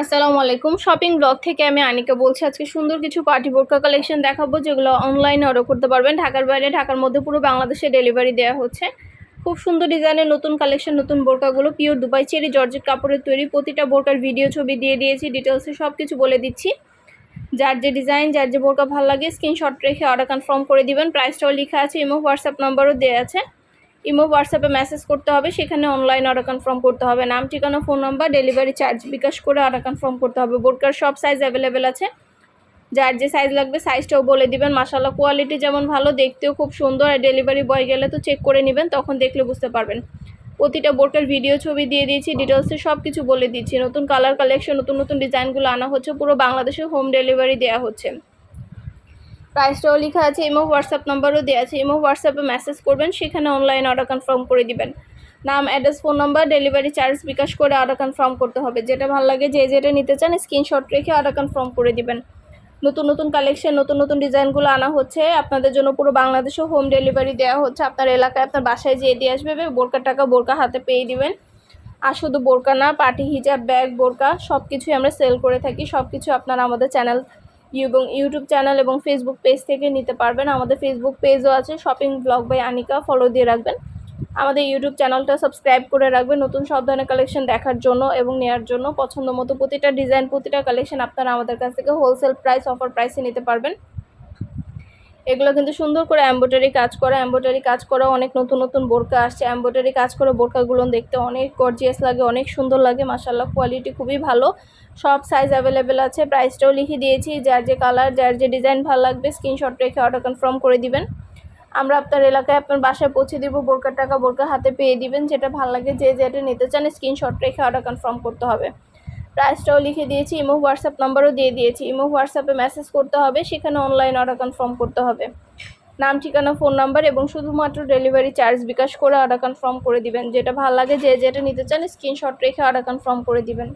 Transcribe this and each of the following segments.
আসসালামু আলাইকুম। Shopping blog থেকে আমি আনিকা বলছি, আজকে সুন্দর কিছু পার্টি বোরকা কালেকশন দেখাবো, যেগুলো অনলাইনে অর্ডার করতে পারবেন। ঢাকার বাইরে, ঢাকার মধ্যে পুরো বাংলাদেশে ডেলিভারি দেওয়া হচ্ছে। খুব সুন্দর ডিজাইনের নতুন কালেকশন নতুন বোরকাগুলো পিওর দুবাই চেরি জর্জেট কাপড়ের তৈরি। প্রতিটা বোরকার ভিডিও ছবি দিয়ে দিয়েছি ডিটেলসে সব কিছু বলে দিচ্ছি। যার যে ডিজাইন যার যে বোরকা ভালো লাগে স্ক্রিনশট রেখে অর্ডার কনফার্ম করে দিবেন। প্রাইসটাও লেখা আছে ইমো হোয়াটসঅ্যাপ নাম্বারও দেওয়া আছে। ইমো হোয়াটসঅ্যাপে মেসেজ করতে হবে, সেখানে অনলাইন অর্ডার কনফার্ম করতে হবে। নাম, ঠিকানা phone number delivery charge bKash করে অর্ডার কনফার্ম করতে হবে। বোরকার সব সাইজ অ্যাভেলেবেল আছে। যার যে সাইজ লাগবে সাইজটাও বলে দিবেন। মাসাল্লাহ কোয়ালিটি যেমন ভালো, দেখতেও খুব সুন্দর। আর ডেলিভারি বয় গেলে তো চেক করে নেবেন, তখন দেখলে বুঝতে পারবেন। প্রতিটা বোরকার ভিডিও ছবি দিয়ে দিয়েছি ডিটেলসে সব কিছু বলে দিচ্ছি। নতুন কালার কালেকশন নতুন নতুন ডিজাইনগুলো আনা হচ্ছে। পুরো বাংলাদেশে হোম ডেলিভারি দেওয়া হচ্ছে। প্রাইসটাও লেখা আছে, ইমো হোয়াটসঅ্যাপ নাম্বারও দেওয়া আছে, ইমো হোয়াটসঅ্যাপে মেসেজ করবেন, সেখানে অনলাইন অর্ডার কনফার্ম করে দিবেন। নাম address phone number delivery charge bKash করে অর্ডার কনফার্ম করতে হবে। যেটা ভালো লাগে, যে যেটা নিতে চান স্ক্রিনশট রেখে অর্ডার কনফার্ম করে দিবেন। নতুন নতুন কালেকশন নতুন নতুন ডিজাইনগুলো আনা হচ্ছে, আপনাদের জন্য পুরো বাংলাদেশে হোম ডেলিভারি দেওয়া হচ্ছে। আপনার এলাকায় আপনার বাসায় যেয়ে দিয়ে আসবে বোরকার টাকা বোরকা হাতে পেয়ে দিবেন। আর শুধু বোরকা না পার্টি হিজাব ব্যাগ বোরকা সব কিছুই আমরা সেল করে থাকি। সব কিছু আপনারা আমাদের চ্যানেল এবং ইউটিউব চ্যানেল এবং ফেসবুক পেজ থেকে নিতে পারবেন। আমাদের ফেসবুক পেজও আছে shopping blog by Anika follow দিয়ে রাখবেন। আমাদের ইউটিউব চ্যানেলটা সাবস্ক্রাইব করে রাখবেন নতুন সব ধরনের কালেকশন দেখার জন্য এবং নেওয়ার জন্য। পছন্দ মতো প্রতিটা ডিজাইন প্রতিটা কালেকশন আপনারা আমাদের কাছ থেকে হোলসেল প্রাইস অফার প্রাইসে নিতে পারবেন। এগুলো কিন্তু সুন্দর করে এম্ব্রয়ডারি কাজ করা এম্ব্রয়ডারি কাজ করা, অনেক নতুন নতুন বোরকা আসছে। এম্ব্রয়ডারি কাজ করে বোরকাগুলো দেখতে অনেক গর্জিয়াস লাগে, অনেক সুন্দর লাগে মাসাল্লাহ কোয়ালিটি খুবই ভালো। সব সাইজ অ্যাভেলেবেল আছে প্রাইসটাও লিখে দিয়েছি, যার যে কালার যার যে ডিজাইন ভালো লাগবে স্ক্রিনশট রেখে অর্ডার কনফার্ম করে দিবেন। আমরা আপনার এলাকায় আপনার বাসায় পৌঁছে দিব, বোরকার টাকা বোরকা হাতে পেয়ে দিবেন, যেটা ভালো লাগে, যে যেটা নিতে চান স্ক্রিনশট রেখে অর্ডার কনফার্ম করতে হবে। প্রাইসটাও লিখে দিয়েছি, ইমো হোয়াটসঅ্যাপ নাম্বারও দিয়ে দিয়েছি। ইমো হোয়াটসঅ্যাপে মেসেজ করতে হবে, সেখানে অনলাইন অর্ডার কনফার্ম করতে হবে। নাম, ঠিকানা ফোন নাম্বার এবং শুধুমাত্র ডেলিভারি চার্জ বিকাশ করে অর্ডার কনফার্ম করে দিবেন। যেটা ভালো লাগে, যে যেটা নিতে চান স্ক্রিনশট রেখে অর্ডার কনফার্ম করে দিবেন।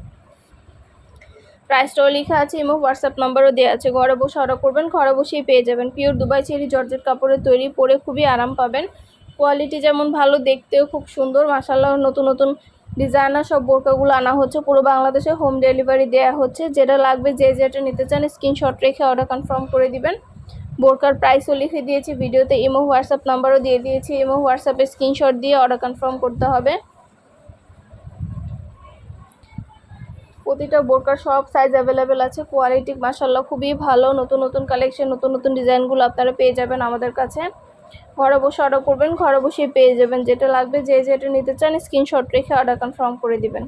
প্রাইসটাও লেখা আছে এবং হোয়াটসঅ্যাপ নাম্বারও দেওয়া আছে। ঘরে বসে অর্ডার করবেন, ঘরে বসেই পেয়ে যাবেন। পিওর দুবাই চেরি জর্জেট কাপড়ের তৈরি, পরে খুবই আরাম পাবেন। কোয়ালিটি যেমন ভালো, দেখতেও খুব সুন্দর। মাসাল্লাহ নতুন নতুন ডিজাইনার সব বোরকাগুলো আনা হচ্ছে। পুরো বাংলাদেশে হোম ডেলিভারি দেওয়া হচ্ছে। যেটা লাগবে, যে যেটা নিতে চান স্ক্রিনশট রেখে অর্ডার কনফার্ম করে দিবেন। বোরকার প্রাইসও লিখে দিয়েছি, ভিডিওতে ইমো হোয়াটসঅ্যাপ নাম্বারও দিয়ে দিয়েছি। ইমো হোয়াটসঅ্যাপে স্ক্রিনশট দিয়ে অর্ডার কনফার্ম করতে হবে। প্রতিটা বোরকার সব সাইজ অ্যাভেলেবেল আছে। কোয়ালিটি মাসাল্লাহ খুবই ভালো। নতুন নতুন কালেকশন নতুন নতুন ডিজাইনগুলো আপনারা পেয়ে যাবেন আমাদের কাছে। ঘরে বসে অর্ডার করবেন, ঘরে বসেই পেয়ে যাবেন। যেটা লাগবে, যে যেটা নিতে চান স্ক্রিনশট রেখে অর্ডার কনফার্ম করে দিবেন।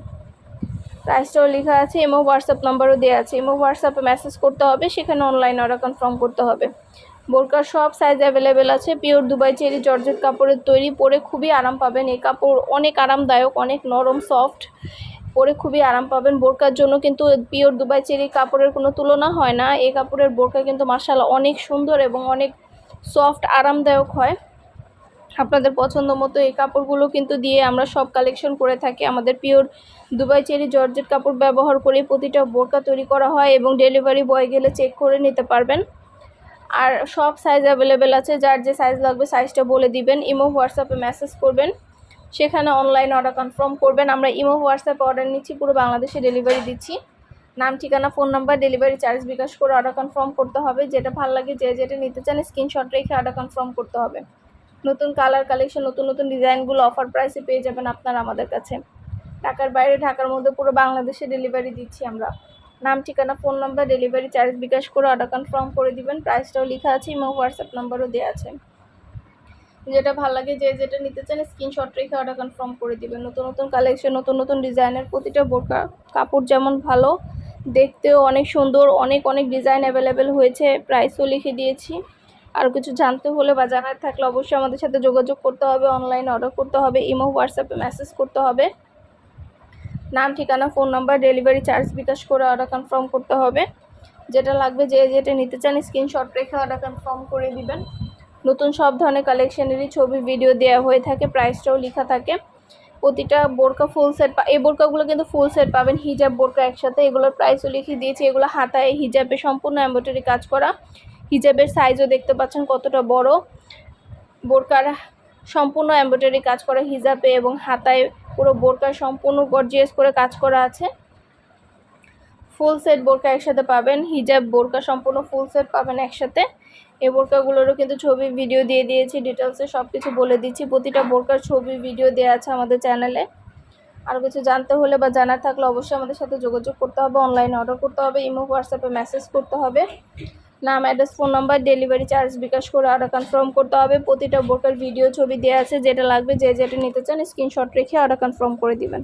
প্রাইসটাও লেখা আছে এমও হোয়াটসঅ্যাপ নাম্বারও দেওয়া আছে। এমও হোয়াটসঅ্যাপে মেসেজ করতে হবে, সেখানে অনলাইন অর্ডার কনফার্ম করতে হবে। বোরকার সব সাইজ অ্যাভেলেবেল আছে পিওর দুবাই চেরি, জর্জেট কাপড়ের তৈরি। পরে খুবই আরাম পাবেন। এই কাপড় অনেক আরামদায়ক, অনেক নরম সফট পরে খুবই আরাম পাবেন। বোরকার জন্য কিন্তু পিওর দুবাই চেরি কাপড়ের কোনো তুলনা হয় না। এই কাপড়ের বোরকা কিন্তু মার্শাল অনেক সুন্দর এবং অনেক সফট, আরামদায়ক হয়। আপনাদের পছন্দ মতো এই কাপড়গুলো কিন্তু দিয়ে আমরা সব কালেকশন করে থাকি। আমাদের পিওর দুবাই চেরি জর্জেট কাপড় ব্যবহার করে প্রতিটা বোরকা তৈরি করা হয় এবং ডেলিভারি বয় গেলে চেক করে নিতে পারবেন। আর সব সাইজ অ্যাভেলেবেল আছে, যার যে সাইজ লাগবে সাইজটা বলে দিবেন। ইমো হোয়াটসঅ্যাপে মেসেজ করবেন। সেখানে অনলাইন অর্ডার কনফার্ম করবেন। আমরা ইমো হোয়াটসঅ্যাপে অর্ডার নিচ্ছি, পুরো বাংলাদেশে ডেলিভারি দিচ্ছি। নাম, ঠিকানা, phone number delivery charge bKash করে অর্ডার কনফার্ম করতে হবে। যেটা ভালো লাগে, যে যেটা নিতে চান স্ক্রিনশট রেখে অর্ডার কনফার্ম করতে হবে। নতুন কালার কালেকশন নতুন নতুন ডিজাইনগুলো অফার প্রাইসে পেয়ে যাবেন আপনারা আমাদের কাছে। ঢাকার বাইরে, ঢাকার মধ্যে পুরো বাংলাদেশে ডেলিভারি দিচ্ছি আমরা। নাম, ঠিকানা, phone number delivery charge bKash করে অর্ডার কনফার্ম করে দিবেন। প্রাইসটাও লেখা আছে এবং হোয়াটসঅ্যাপ নাম্বারও দেওয়া আছে। যেটা ভালো লাগে, যে যেটা নিতে চান স্ক্রিনশট রেখে অর্ডার কনফার্ম করে দিবেন। নতুন নতুন কালেকশন নতুন নতুন ডিজাইনের প্রতিটা বোরকা, কাপড় যেমন ভালো দেখতেও অনেক সুন্দর, অনেক অনেক ডিজাইন অ্যাভেলেবেল হয়েছে প্রাইসও লিখে দিয়েছি। আর কিছু জানতে হলে বা জানার থাকলে অবশ্যই আমাদের সাথে যোগাযোগ করতে হবে অনলাইনে অর্ডার করতে হবে ইমো হোয়াটসঅ্যাপে মেসেজ করতে হবে। নাম, ঠিকানা phone number delivery charge bKash করে অর্ডার কনফার্ম করতে হবে। যেটা লাগবে যে যেটা নিতে চান স্ক্রিনশট রেখে অর্ডার কনফার্ম করে দিবেন। নতুন সব ধরনের কালেকশনেরই ছবি ভিডিও দেওয়া হয়ে থাকে প্রাইসটাও লেখা থাকে। প্রতিটা বোরকা ফুল সেট এই বোরকাগুলো কিন্তু ফুল সেট পাবেন। হিজাব বোরকা একসাথে। এগুলোর প্রাইসও লিখে দিয়েছি। এগুলো হাতায় হিজাবে সম্পূর্ণ এম্ব্রয়ডারি কাজ করা। হিজাবের সাইজও দেখতে পাচ্ছেন কতটা বড়। বোরকার সম্পূর্ণ এম্ব্রয়ডারি কাজ করা। হিজাবে এবং হাতায় পুরো বোরকার সম্পূর্ণ গর্জিয়াস করে কাজ করা আছে। ফুল সেট বোরকা একসাথে পাবেন হিজাব বোরকা সম্পূর্ণ ফুল সেট পাবেন একসাথে। এই বোরকাগুলোরও কিন্তু ছবি ভিডিও দিয়ে দিয়েছি ডিটেলসে সব কিছু বলে দিচ্ছি। প্রতিটা বোরকার ছবি ভিডিও দেওয়া আছে আমাদের চ্যানেলে আরও কিছু জানতে হলে বা জানার থাকলে অবশ্যই আমাদের সাথে যোগাযোগ করতে হবে অনলাইনে অর্ডার করতে হবে, ইমো হোয়াটসঅ্যাপে মেসেজ করতে হবে। নাম address phone number delivery charge bKash করে অর্ডার কনফার্ম করতে হবে। প্রতিটা বোরকার ভিডিও ছবি দেওয়া আছে, যেটা লাগবে, যে যেটা নিতে চান স্ক্রিনশট রেখে অর্ডার কনফার্ম করে দিবেন।